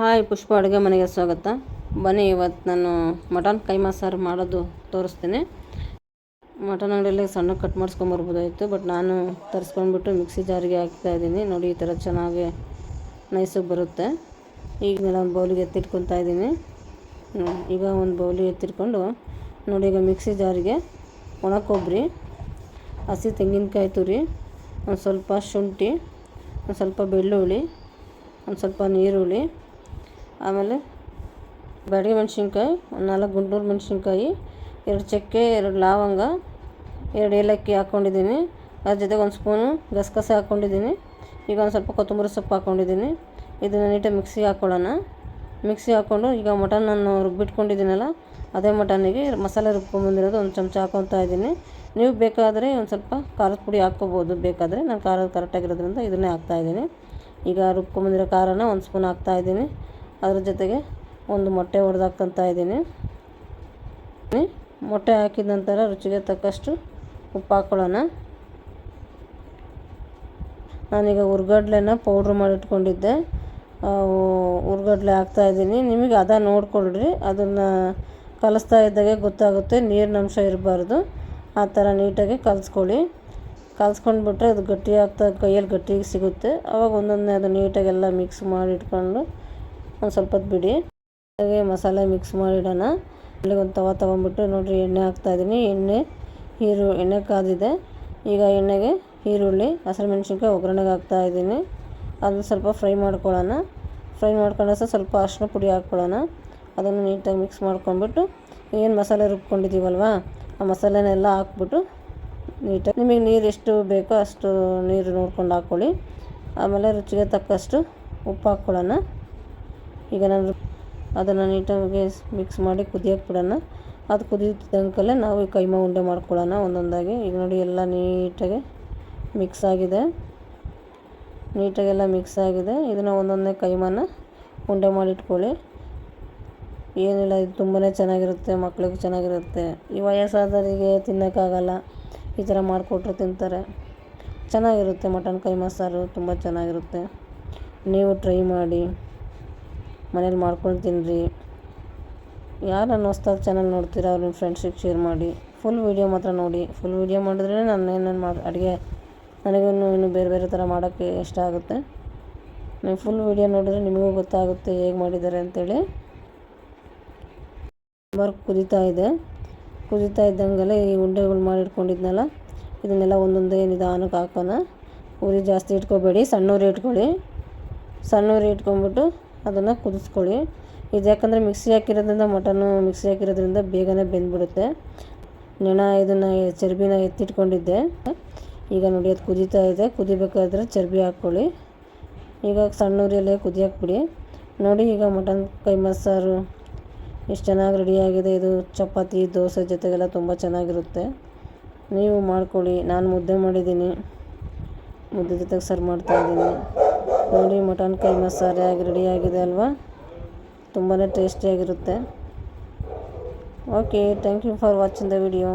Hi, ಪುಷ್ಪ ಅಡುಗೆ ಮನೆಗೆ ಸ್ವಾಗತ. ಬನ್ನಿ ಇವತ್ತು ನಾನು ಮಟನ್ ಕೈಮಾ ಸಾರು ಮಾಡೋದು ತೋರಿಸ್ತೀನಿ. ಮಟನ್ ಅಂಗಡಿಯಲ್ಲಿ ಸಣ್ಣ ಕಟ್ ಮಾಡಿಸ್ಕೊಂಬರ್ಬೋದಾಯಿತು ಬಟ್ ನಾನು ತರಿಸ್ಕೊಂಡ್ಬಿಟ್ಟು ಮಿಕ್ಸಿ ಜಾರಿಗೆ ಹಾಕ್ತಾಯಿದ್ದೀನಿ ನೋಡಿ, ಈ ಥರ ಚೆನ್ನಾಗಿ ನೈಸಿಗೆ ಬರುತ್ತೆ. ಈಗ ನಾನು ಒಂದು ಬೌಲಿಗೆ ಎತ್ತಿಟ್ಕೊತಾ ಇದ್ದೀನಿ. ಈಗ ಒಂದು ಬೌಲಿಗೆ ಎತ್ತಿಟ್ಕೊಂಡು, ನೋಡಿ, ಈಗ ಮಿಕ್ಸಿ ಜಾರಿಗೆ ಒಣ ಕೊಬ್ಬರಿ ಹಸಿ ತೆಂಗಿನಕಾಯಿ ತುರಿ, ಒಂದು ಸ್ವಲ್ಪ ಶುಂಠಿ, ಒಂದು ಸ್ವಲ್ಪ ಬೆಳ್ಳುಳ್ಳಿ, ಒಂದು ಸ್ವಲ್ಪ ನೀರುಳ್ಳಿ ಆಮೇಲೆ ಬ್ಯಾಡಗಿ ಮೆಣಸಿನ್ಕಾಯಿ ಒಂದು ನಾಲ್ಕು ಗುಂಟೂರು ಮೆಣಸಿನ್ಕಾಯಿ, ಎರಡು ಚಕ್ಕೆ, ಎರಡು ಲವಂಗ, ಎರಡು ಏಲಕ್ಕಿ ಹಾಕ್ಕೊಂಡಿದ್ದೀನಿ. ಅದ್ರ ಜೊತೆಗೆ ಒಂದು ಸ್ಪೂನು ಗಸಗಸೆ ಹಾಕ್ಕೊಂಡಿದ್ದೀನಿ. ಈಗ ಒಂದು ಸ್ವಲ್ಪ ಕೊತ್ತಂಬರಿ ಸೊಪ್ಪು ಹಾಕ್ಕೊಂಡಿದ್ದೀನಿ. ಇದನ್ನು ನೀಟಾಗಿ ಮಿಕ್ಸಿಗೆ ಹಾಕ್ಕೊಳ್ಳೋಣ ಮಿಕ್ಸಿ ಹಾಕ್ಕೊಂಡು ಈಗ ಮಟನ್ ನಾನು ರುಬ್ಬಿಟ್ಕೊಂಡಿದ್ದೀನಲ್ಲ, ಅದೇ ಮಟನಿಗೆ ಮಸಾಲೆ ರುಬ್ಕೊಂಬಂದಿರೋದು ಒಂದು ಚಮಚ ಹಾಕ್ಕೊತಾ ಇದ್ದೀನಿ. ನೀವು ಬೇಕಾದರೆ ಒಂದು ಸ್ವಲ್ಪ ಖಾರದ ಪುಡಿ ಹಾಕ್ಕೋಬೋದು. ಬೇಕಾದರೆ ನಾನು ಖಾರ ಕರೆಕ್ಟಾಗಿರೋದ್ರಿಂದ ಇದನ್ನೇ ಹಾಕ್ತಾಯಿದ್ದೀನಿ ಈಗ ರುಬ್ಕೊಂಬಂದಿರೋ ಖಾರನ ಒಂದು ಸ್ಪೂನ್ ಹಾಕ್ತಾಯಿದ್ದೀನಿ ಅದ್ರ ಜೊತೆಗೆ ಒಂದು ಮೊಟ್ಟೆ ಹೊಡೆದು ಇದ್ದೀನಿ. ಮೊಟ್ಟೆ ಹಾಕಿದ ನಂತರ ರುಚಿಗೆ ತಕ್ಕಷ್ಟು ಉಪ್ಪು ಹಾಕ್ಕೊಳ್ಳೋಣ ನಾನೀಗ ಹುರ್ಗಡ್ಲೆನ ಪೌಡ್ರ್ ಮಾಡಿಟ್ಕೊಂಡಿದ್ದೆ ಹುರ್ಗಡ್ಲೆ ಹಾಕ್ತಾಯಿದ್ದೀನಿ ನಿಮಗೆ ಅದ ನೋಡ್ಕೊಳ್ರಿ. ಅದನ್ನು ಕಲಿಸ್ತಾ ಇದ್ದಾಗೆ ಗೊತ್ತಾಗುತ್ತೆ. ನೀರಿನ ಅಂಶ ಇರಬಾರ್ದು. ಆ ಥರ ನೀಟಾಗಿ ಕಲಿಸ್ಕೊಳ್ಳಿ. ಕಲಿಸ್ಕೊಂಡ್ಬಿಟ್ರೆ ಅದು ಗಟ್ಟಿ ಆಗ್ತಾ, ಕೈಯಲ್ಲಿ ಗಟ್ಟಿಗೆ ಸಿಗುತ್ತೆ. ಆವಾಗ ಒಂದೊಂದೇ ಅದು ನೀಟಾಗೆಲ್ಲ ಮಿಕ್ಸ್ ಮಾಡಿ ಇಟ್ಕೊಂಡು ಒಂದು ಸ್ವಲ್ಪ ಹೊತ್ತು ಬಿಡಿ. ಹಾಗೆ ಮಸಾಲೆ ಮಿಕ್ಸ್ ಮಾಡಿಡೋಣ. ಅಲ್ಲಿಗೆ ಒಂದು ತವ ತೊಗೊಂಬಿಟ್ಟು ನೋಡಿರಿ ಎಣ್ಣೆ ಹಾಕ್ತಾಯಿದ್ದೀನಿ ಎಣ್ಣೆ ಈರು ಎಣ್ಣೆ ಕಾದಿದೆ. ಈಗ ಎಣ್ಣೆಗೆ ಈರುಳ್ಳಿ ಹಸಿರು ಮೆಣಸಿನ್ಕಾಯಿ ಒಗ್ಗರಣೆಗೆ ಹಾಕ್ತಾಯಿದ್ದೀನಿ ಅದನ್ನು ಸ್ವಲ್ಪ ಫ್ರೈ ಮಾಡ್ಕೊಳ್ಳೋಣ. ಫ್ರೈ ಮಾಡ್ಕೊಂಡ ಸಹ ಸ್ವಲ್ಪ ಅರಿಶಿನ ಪುಡಿ ಹಾಕ್ಕೊಳ್ಳೋಣ. ಅದನ್ನು ನೀಟಾಗಿ ಮಿಕ್ಸ್ ಮಾಡ್ಕೊಂಡ್ಬಿಟ್ಟು ಏನು ಮಸಾಲೆ ರುಬ್ಕೊಂಡಿದ್ದೀವಲ್ವ? ಆ ಮಸಾಲೆನೆಲ್ಲ ಹಾಕ್ಬಿಟ್ಟು ನೀಟಾಗಿ ನಿಮಗೆ ನೀರು ಎಷ್ಟು ಬೇಕೋ ಅಷ್ಟು ನೀರು ನೋಡ್ಕೊಂಡು ಹಾಕ್ಕೊಳ್ಳಿ. ಆಮೇಲೆ ರುಚಿಗೆ ತಕ್ಕಷ್ಟು ಉಪ್ಪು ಹಾಕ್ಕೊಳ್ಳೋಣ. ಈಗ ನಾನು ಅದನ್ನು ನೀಟಾಗಿ ಮಿಕ್ಸ್ ಮಾಡಿ ಕುದಿಯೋಕೆ ಬಿಡೋಣ. ಅದು ಕುದಿತಿದ್ದಂಕಲ್ಲೇ ನಾವು ಕೈಮಾ ಉಂಡೆ ಮಾಡ್ಕೊಳ್ಳೋಣ ಒಂದೊಂದಾಗಿ. ಈಗ ನೋಡಿ ಎಲ್ಲ ನೀಟಾಗಿ ಮಿಕ್ಸ್ ಆಗಿದೆ. ನೀಟಾಗೆಲ್ಲ ಮಿಕ್ಸ್ ಆಗಿದೆ. ಇದನ್ನು ಒಂದೊಂದೇ ಕೈಮಾನ ಉಂಡೆ ಮಾಡಿಟ್ಕೊಳ್ಳಿ. ಏನಿಲ್ಲ, ಇದು ತುಂಬಾ ಚೆನ್ನಾಗಿರುತ್ತೆ, ಮಕ್ಳಿಗೂ ಚೆನ್ನಾಗಿರುತ್ತೆ. ಈ ವಯಸ್ಸಾದವರಿಗೆ ತಿನ್ನೋಕ್ಕಾಗಲ್ಲ, ಈ ಥರ ಮಾಡಿಕೊಟ್ರು ತಿಂತಾರೆ. ಚೆನ್ನಾಗಿರುತ್ತೆ ಮಟನ್ ಕೈಮಾ ಸಾರು, ತುಂಬ ಚೆನ್ನಾಗಿರುತ್ತೆ. ನೀವು ಟ್ರೈ ಮಾಡಿ. ಮನೇಲಿ ಮಾಡ್ಕೊಂಡು ತಿನ್ನಿರಿ ಯಾರು ನನ್ನ ಹೊಸ್ದಾಗಿ ಚಾನಲ್ ನೋಡ್ತೀರ ಅವ್ರ ನಿಮ್ಮ ಫ್ರೆಂಡ್ಸಿಗೆ ಶೇರ್ ಮಾಡಿ. ಫುಲ್ ವೀಡಿಯೋ ಮಾತ್ರ ನೋಡಿ. ಫುಲ್ ವೀಡಿಯೋ ಮಾಡಿದ್ರೆ ನಾನು ಏನೇನು ಮಾಡಿ, ಅಡುಗೆ ನನಗೂ ಇನ್ನು ಬೇರೆ ಬೇರೆ ಥರ ಮಾಡೋಕ್ಕೆ ಇಷ್ಟ ಆಗುತ್ತೆ. ನೀವು ಫುಲ್ ವೀಡಿಯೋ ನೋಡಿದ್ರೆ ನಿಮಗೂ ಗೊತ್ತಾಗುತ್ತೆ ಹೇಗೆ ಮಾಡಿದ್ದಾರೆ ಅಂತೇಳಿ. ವರ್ಕ್ ಕುದೀತಾ ಇದೆ. ಕುದೀತಾ ಇದ್ದಂಗೆಲ್ಲ ಈ ಉಂಡೆಗಳು ಮಾಡಿಟ್ಕೊಂಡಿದ್ನಲ್ಲ, ಇದನ್ನೆಲ್ಲ ಒಂದೊಂದೇ ನಿಧಾನಕ್ಕೆ ಹಾಕೋಣ. ಉರಿ ಜಾಸ್ತಿ ಇಟ್ಕೋಬೇಡಿ ಸಣ್ಣ ಉರಿ ಇಟ್ಕೊಳ್ಳಿ. ಸಣ್ಣ ಉರಿ ಇಟ್ಕೊಂಬಿಟ್ಟು ಅದನ್ನು ಕುದಿಸ್ಕೊಳ್ಳಿ. ಇದು ಯಾಕಂದರೆ ಮಿಕ್ಸಿ ಹಾಕಿರೋದ್ರಿಂದ ಮಟನ್ನು ಮಿಕ್ಸಿ ಹಾಕಿರೋದ್ರಿಂದ ಬೇಗನೆ ಬೆಂದ್ಬಿಡುತ್ತೆ. ನೆಣ ಇದನ್ನು ಚರ್ಬಿನ ಎತ್ತಿಟ್ಕೊಂಡಿದ್ದೆ. ಈಗ ನೋಡಿ ಅದು ಕುದೀತಾ ಇದೆ. ಕುದಿಬೇಕಾದ್ರೆ ಚರ್ಬಿ ಹಾಕ್ಕೊಳ್ಳಿ. ಈಗ ಸಣ್ಣ ಉರಿಯಲ್ಲೇ ಕುದಿಯೋಕೆ ಬಿಡಿ ನೋಡಿ ಈಗ ಮಟನ್ ಕೈ ಮಸಾರು ಎಷ್ಟು ಚೆನ್ನಾಗಿ ರೆಡಿಯಾಗಿದೆ ಇದು ಚಪಾತಿ, ದೋಸೆ ಜೊತೆಗೆಲ್ಲ ತುಂಬ ಚೆನ್ನಾಗಿರುತ್ತೆ. ನೀವು ಮಾಡ್ಕೊಳ್ಳಿ. ನಾನು ಮುದ್ದೆ ಮಾಡಿದ್ದೀನಿ. ಮುದ್ದೆ ಜೊತೆಗೆ ಸರ್ವ್ ಮಾಡ್ತಾಯಿದ್ದೀನಿ ನೋಡಿ, ಮಟನ್ ಕೈ ಮಸಾಲೆ ಆಗಿ ರೆಡಿಯಾಗಿದೆ ಅಲ್ವಾ? ತುಂಬಾ ಟೇಸ್ಟಿಯಾಗಿರುತ್ತೆ okay thank you for watching the video